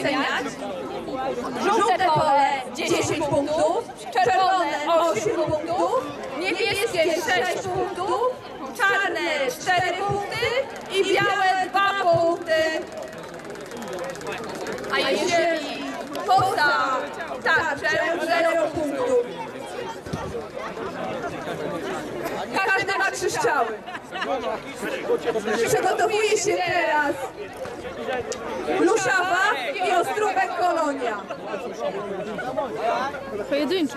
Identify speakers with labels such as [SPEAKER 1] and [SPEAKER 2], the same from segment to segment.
[SPEAKER 1] oceniać. Żółte pole 10 punktów, czerwone 8 punktów, niebieskie 6 punktów, czarne 4 punkty i białe 2 punkty. A jeżeli poza tarczę 0 punktów. Każdy ma trzy strzały. Przygotowuje się teraz Luszawa i Ostrówek Kolonia.
[SPEAKER 2] Pojedynczo.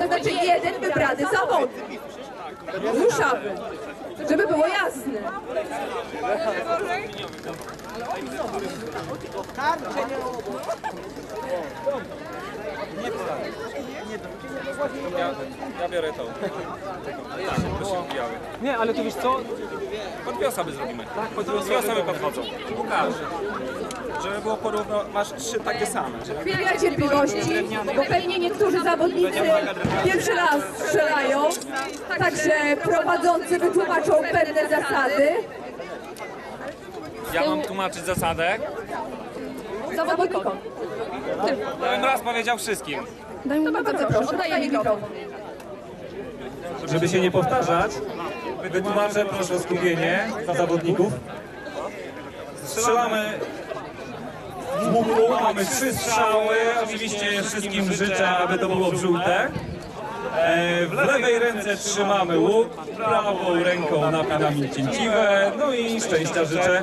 [SPEAKER 1] To znaczy jeden wybrany zawodnik. Luszawy. Żeby było jasne.
[SPEAKER 3] Ja, ja biorę tą. Proszę biały.
[SPEAKER 4] Nie, ale to wiesz co?
[SPEAKER 3] Pod osoby zrobimy. Pod dwie osoby podchodzą. Łukasz. Żeby było porównywać trzy takie same.
[SPEAKER 1] Chwila cierpliwości, bo pewnie niektórzy zawodnicy pierwszy raz strzelają, także prowadzący wytłumaczą pewne zasady.
[SPEAKER 3] Ja mam tłumaczyć zasadę.
[SPEAKER 1] Zawodnikom.
[SPEAKER 3] Ja bym raz powiedział wszystkim.
[SPEAKER 2] Daj mu
[SPEAKER 1] Bardzo proszę, oddaję mikrofon.
[SPEAKER 5] Żeby się nie powtarzać, wytłumaczę, proszę o skupienie zawodników. Strzelamy z łuku, mamy trzy strzały. Oczywiście wszystkim życzę, aby to było w żółte. E, W lewej ręce trzymamy łuk, prawą ręką napinamy cięciwe, no i szczęścia życzę.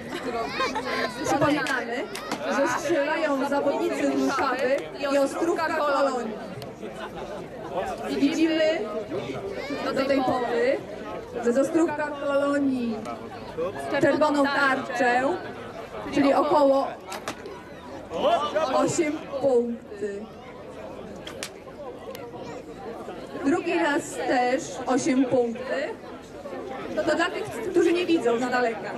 [SPEAKER 1] Przypominamy, że strzelają zawodnicy Luszawy i Ostrówka Kolonii. I widzimy do tej pory, że z Ostrówka Kolonii czerwoną tarczę, czyli około 8 punkty. Drugi raz też 8 punkty. To dla tych, którzy nie widzą na daleka.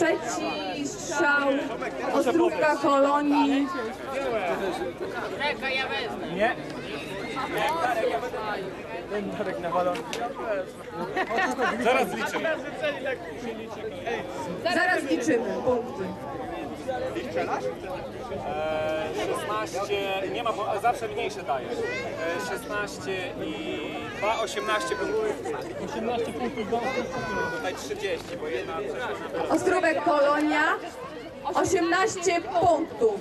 [SPEAKER 1] Trzeci strzał Ostrówka Kolonii.
[SPEAKER 4] Nie.
[SPEAKER 3] Zaraz liczymy.
[SPEAKER 1] Zaraz liczymy punkty.
[SPEAKER 3] 16, nie ma, bo zawsze mniejsze daje. E, 16 i 2, 18 punktów.
[SPEAKER 4] 18 punktów do
[SPEAKER 3] Tutaj 30, bo jedna przeszła
[SPEAKER 1] Ostrówek Kolonia 18 punktów.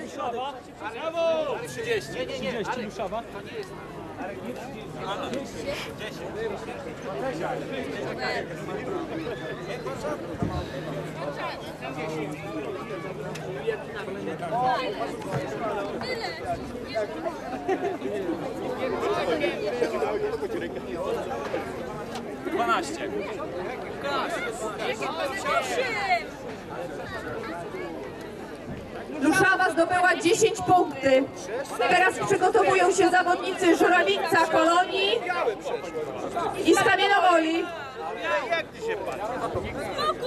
[SPEAKER 3] 30.
[SPEAKER 4] 30 Luszawa.
[SPEAKER 3] Dwanaście.
[SPEAKER 1] Luszawa zdobyła 10 punktów. Teraz przygotowują się zawodnicy Żurawica Kolonii i z Kamienowoli.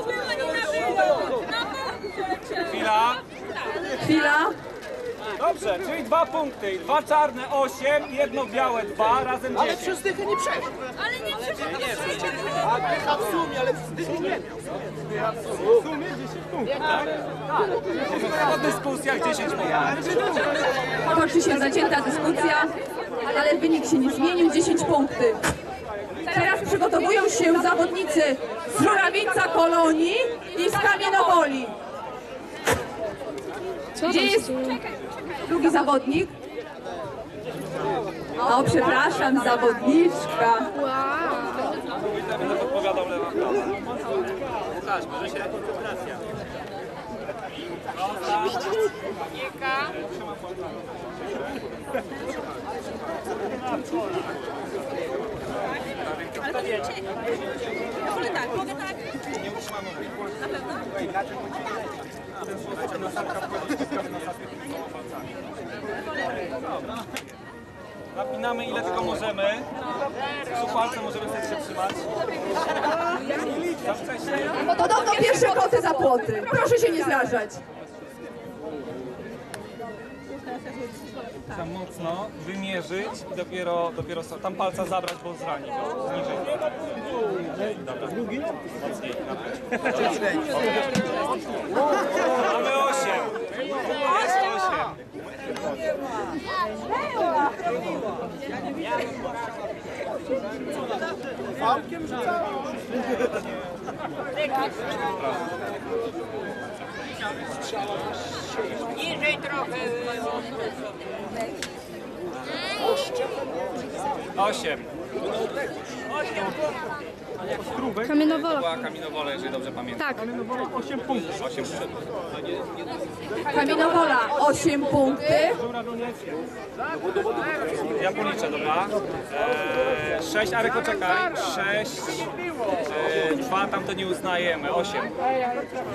[SPEAKER 3] Chwila.
[SPEAKER 1] Chwila.
[SPEAKER 4] Dobrze, czyli dwa punkty. Dwa czarne 8, jedno białe 2, razem 10.
[SPEAKER 6] Przez dychę nie przeszło.
[SPEAKER 7] Ale nie przeszło.
[SPEAKER 6] A dycha w sumie, ale z dychy nie miał.
[SPEAKER 4] W sumie 10 punktów, tak?
[SPEAKER 3] Po dyskusjach 10 punktów.
[SPEAKER 1] Toczy się zacięta dyskusja, ale wynik się nie zmienił. 10 punktów. Teraz przygotowują się zawodnicy z Żurawica Kolonii i z Kamienowoli. Gdzie jest drugi zawodnik? O, przepraszam, zawodniczka.
[SPEAKER 3] Będę podpowiadał lewa. Łukasz, może się koncentracja.
[SPEAKER 7] Mogę tak, mogę tak. Na pewno?
[SPEAKER 3] Napinamy ile tylko możemy. Trzy palce możemy sobie przytrzymać. Za wcześnie.
[SPEAKER 1] Podobno pierwsze koty za płoty. Proszę się nie zrażać.
[SPEAKER 3] Za mocno wymierzyć i dopiero, dopiero tam palca zabrać, bo zrani go. Zniżej. Dobra. Mocniej. Mamy osiem. Jest osiem. Osiem.
[SPEAKER 2] Kamienowola.
[SPEAKER 8] Była kaminowola, jeżeli dobrze pamiętam.
[SPEAKER 2] Tak.
[SPEAKER 8] 8 punktów.
[SPEAKER 1] Kaminowola 8 punkty.
[SPEAKER 3] Ja policzę, dobra? Eee, sześć, Arek, poczekaj. Sześć. Eee, dwa tam to nie uznajemy. Osiem.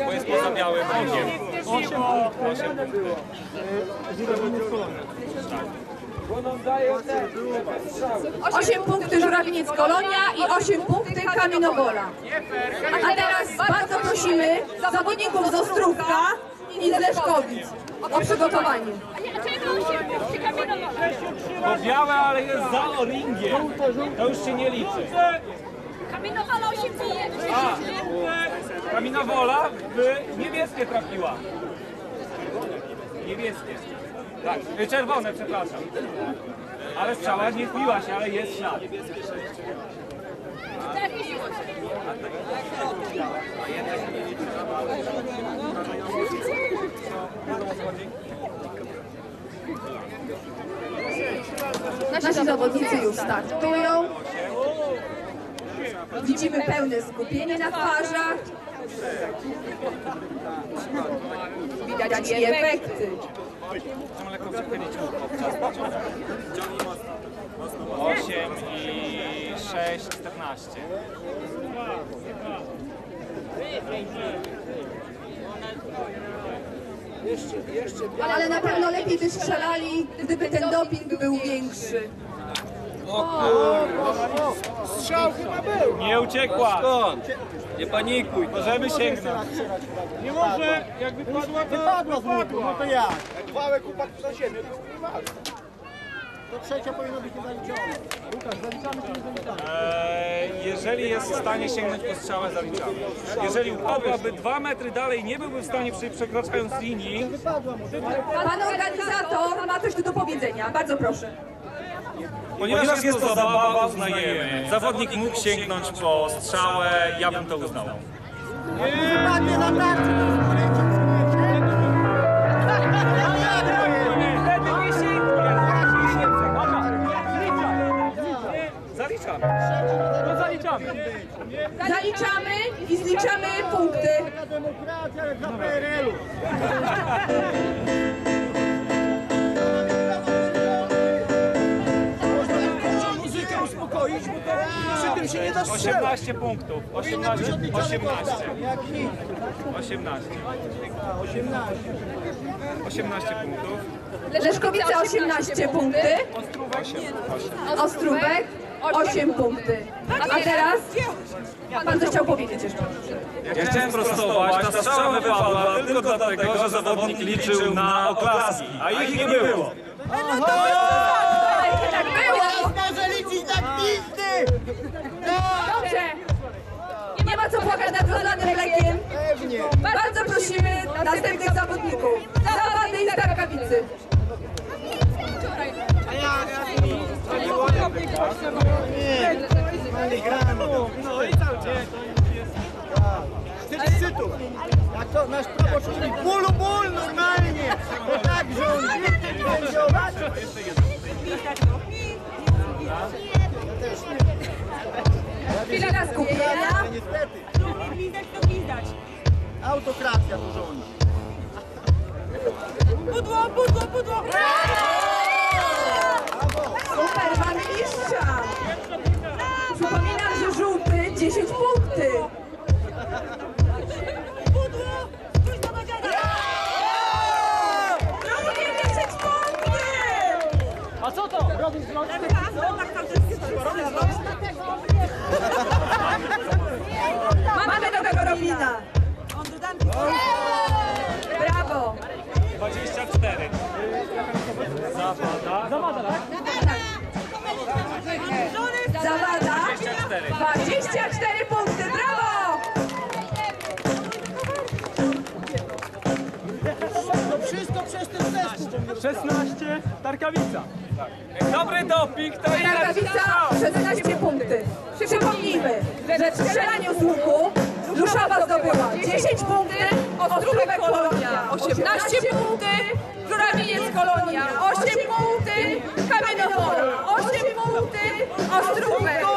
[SPEAKER 3] Bo jest poza białym rogiem. Osiem. Osiem punktów.
[SPEAKER 1] 8 punkty Żurawieniec Kolonia i 8 punkty Kaminowola. A teraz bardzo prosimy zawodników z Ostrówka i z Leszkowic o przygotowanie.
[SPEAKER 3] Bo białe, ale jest za ringiem. To już się nie liczy.
[SPEAKER 5] Kamienowala 8 bije.
[SPEAKER 3] A, Kaminowola w niebieskie trafiła. Niebieskie. Tak, y, czerwone, przepraszam. Ale strzała nie wbiła się, ale jest ślad.
[SPEAKER 1] Nasi zawodnicy już startują. Widzimy pełne skupienie na twarzach. Widać i efekty.
[SPEAKER 3] Możemy lekko przychylić łuk podczas pociągu. 8 i 6, 14.
[SPEAKER 1] Ale na pewno lepiej by strzelali, gdyby ten doping był większy.
[SPEAKER 9] Strzał chyba był.
[SPEAKER 3] Nie uciekła!
[SPEAKER 8] Nie panikuj.
[SPEAKER 3] Możemy sięgnąć.
[SPEAKER 9] Nie może, jak wypadła to wypadła z łuku. No to jak? Jak wałek upadł na ziemię, to nie walczy. To trzecia powinna być niezaliczona. Łukasz, zaliczamy czy nie zaliczamy?
[SPEAKER 3] Eee, jeżeli jest w stanie sięgnąć po strzałę, zaliczamy. Jeżeli upadłaby dwa metry dalej, nie byłby w stanie przy, przekraczając linii.
[SPEAKER 1] Pan organizator ma coś tu do powiedzenia. Bardzo proszę.
[SPEAKER 3] Ponieważ jest to zabawa, uznajemy. Zawodnik mógł sięgnąć po strzałę, ja bym to uznał.
[SPEAKER 9] Wypadnie na tarczy, to jest.
[SPEAKER 3] Zaliczamy. Zaliczamy.
[SPEAKER 1] Zaliczamy i zliczamy punkty.
[SPEAKER 9] Demokracja jak za PRL-u. Uspokoić, bo to przy tym się nie da strzelać.
[SPEAKER 3] 18 punktów.
[SPEAKER 9] Powinna być
[SPEAKER 3] 18.
[SPEAKER 9] odliczane
[SPEAKER 3] 18.
[SPEAKER 9] kostka, Jak nic.
[SPEAKER 3] 18.
[SPEAKER 9] 18.
[SPEAKER 3] 18 punktów.
[SPEAKER 1] Leszkowice 18 punkty. Ostrówek 8 punkty. A teraz pan coś chciał powiedzieć jeszcze.
[SPEAKER 10] Ja chciałem prostować, ta strzała wypadła tylko dlatego, że zawodnik liczył na oklaski, a ich nie było.
[SPEAKER 1] Tak Dobrze. Nie ma co płakać nad rozlanym mlekiem.
[SPEAKER 9] Pewnie.
[SPEAKER 1] Bardzo prosimy następnych zawodników. Zawady i starkawicy.
[SPEAKER 9] No i cały czas. Chcesz szczytu. Jak to nasz prawoczynnik. Bólu ból normalnie. To tak rządzi. Sędziować.
[SPEAKER 1] Chwila skupienia.
[SPEAKER 9] Niestety. Autokracja tu rządzi.
[SPEAKER 5] Pudło, pudło, pudło.
[SPEAKER 1] Super, mamy mistrza. Przypominam, że żółty 10 punkty.
[SPEAKER 5] Pudło. Pójdź do Madziana.
[SPEAKER 1] Drugie 10 punktów.
[SPEAKER 9] przodu zwrot.
[SPEAKER 1] Mamy nowego Robina. Brawo.
[SPEAKER 3] 24. Zawada.
[SPEAKER 1] Zawada.
[SPEAKER 3] 24.
[SPEAKER 1] 24 punkty. Brawo.
[SPEAKER 9] To wszystko przez ten zespół.
[SPEAKER 8] 16, Tarkawica.
[SPEAKER 3] Dobry doping to jest...
[SPEAKER 1] Targawica 16 punkty. Przypomnijmy, że w strzelaniu z łuku Luszawa zdobyła 10 punktów, Ostrówek Kolonia 18 punktów, Żurawieniec Kolonia 8 punktów, Kamienowola 8 punktów, Ostrówek